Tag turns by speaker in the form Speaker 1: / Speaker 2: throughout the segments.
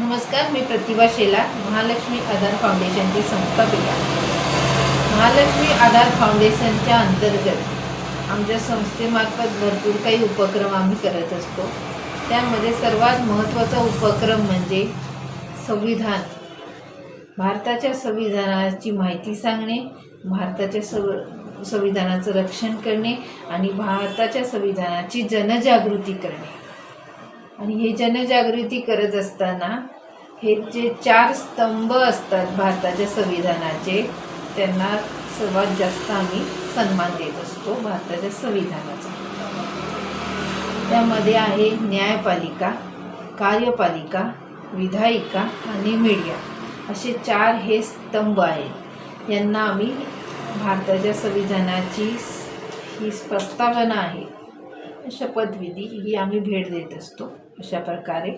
Speaker 1: नमस्कार मी प्रतिभा शेला महालक्ष्मी आधार फाउंडेशनची संस्थापिका महालक्ष्मी आधार फाउंडेशनच्या अंतर्गत आमच्या संस्थेमार्फत भरपूर काही उपक्रम आम्ही करत असतो. त्यामध्ये सर्वात महत्त्वाचा उपक्रम म्हणजे संविधान. भारताच्या संविधानाची माहिती सांगणे भारताच्या सव संविधानाचं रक्षण करणे आणि भारताच्या संविधानाची जनजागृती करणे. आणि हे जनजागृती करत असताना हे जे चार स्तंभ असतात भारताच्या संविधानाचे त्यांना सर्वात जास्त आम्ही सन्मान देत असतो भारताच्या संविधानाचा. त्यामध्ये आहे न्यायपालिका कार्यपालिका विधायिका आणि मीडिया. असे चार हे स्तंभ आहेत. यांना आम्ही भारताच्या संविधानाची ही प्रस्तावना आहे. शपथविधी ही आम्ही भेट देत असतो. अशा प्रकारे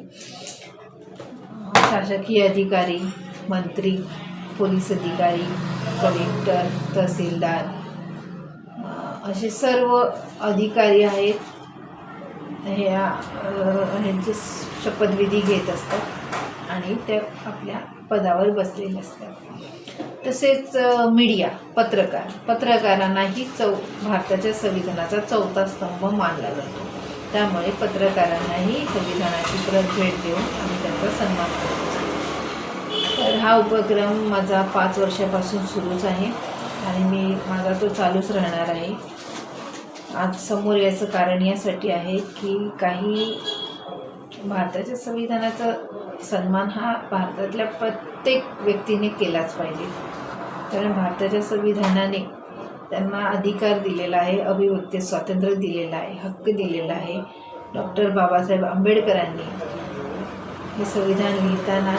Speaker 1: शासकीय अधिकारी मंत्री पोलीस अधिकारी कलेक्टर तहसीलदार असे सर्व अधिकारी आहेत. ह्या ह्यांचे शपथविधी घेत असतात आणि त्या आपल्या पदावर बसलेले असतात. तसेच मीडिया पत्रकार. पत्रकारांनाही चौ भारताच्या संविधानाचा चौथा स्तंभ मानला जातो. त्यामुळे पत्रकारांनाही संविधानाची प्रत भेट देऊन आम्ही त्यांचा सन्मान करतो. तर हा उपक्रम माझा पाच वर्षापासून सुरूच आहे आणि मी माझा तो चालूच राहणार आहे. आज समोर याचं कारण यासाठी आहे की काही भारताच्या संविधानाचा सन्मान हा भारतातल्या प्रत्येक व्यक्तीने केलाच पाहिजे. कारण भारताच्या संविधानाने त्यांना अधिकार दिलेला आहे अभिव्यक्ती स्वातंत्र्य दिलेलं आहे हक्क दिलेला आहे. डॉक्टर बाबासाहेब आंबेडकरांनी हे संविधान लिहिताना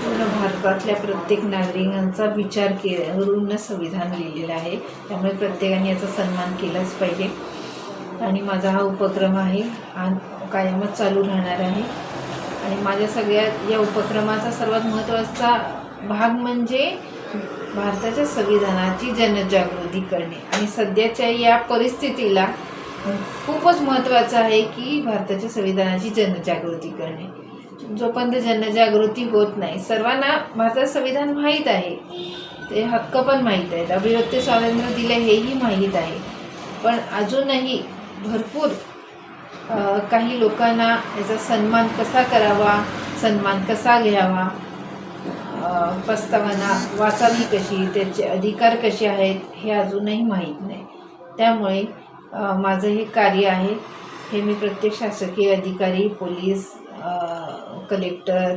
Speaker 1: पूर्ण भारतातल्या प्रत्येक नागरिकांचा विचार के करून संविधान लिहिलेलं आहे. त्यामुळे प्रत्येकाने याचा सन्मान केलाच पाहिजे. आणि माझा हा उपक्रम आहे हा कायमच चालू राहणार आहे. आणि माझ्या सगळ्या या उपक्रमाचा सर्वात महत्त्वाचा भाग म्हणजे भारताच्या संविधानाची जनजागृती करणे. आणि सध्याच्या या परिस्थितीला खूपच महत्त्वाचं आहे की भारताच्या संविधानाची जनजागृती करणे. जोपर्यंत जनजागृती होत नाही सर्वांना भारताचं संविधान माहीत आहे. ते हक्क पण माहीत आहेत. अभिव्यक्ती स्वातंत्र्य दिले हेही माहीत आहे. पण अजूनही भरपूर काही लोकांना याचा सन्मान कसा करावा सन्मान कसा घ्यावा प्रस्तावना वाचावी कशी त्याचे अधिकार कसे आहेत हे अजूनही माहीत नाही. त्यामुळे माझं हे कार्य आहे हे मी प्रत्येक शासकीय अधिकारी पोलीस कलेक्टर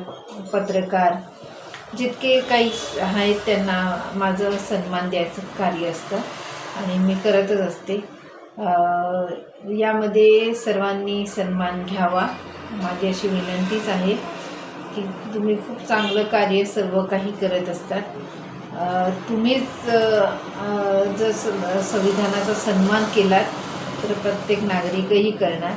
Speaker 1: पत्रकार जितके काही आहेत त्यांना माझं सन्मान द्यायचं कार्य असतं आणि मी करतच असते. यामध्ये सर्वांनी सन्मान घ्यावा माझी अशी विनंतीच आहे. की तुम्ही खूप चांगलं कार्य सर्व काही करत असतात. तुम्हीच जर संविधानाचा सन्मान केलात तर प्रत्येक नागरिकही करणार.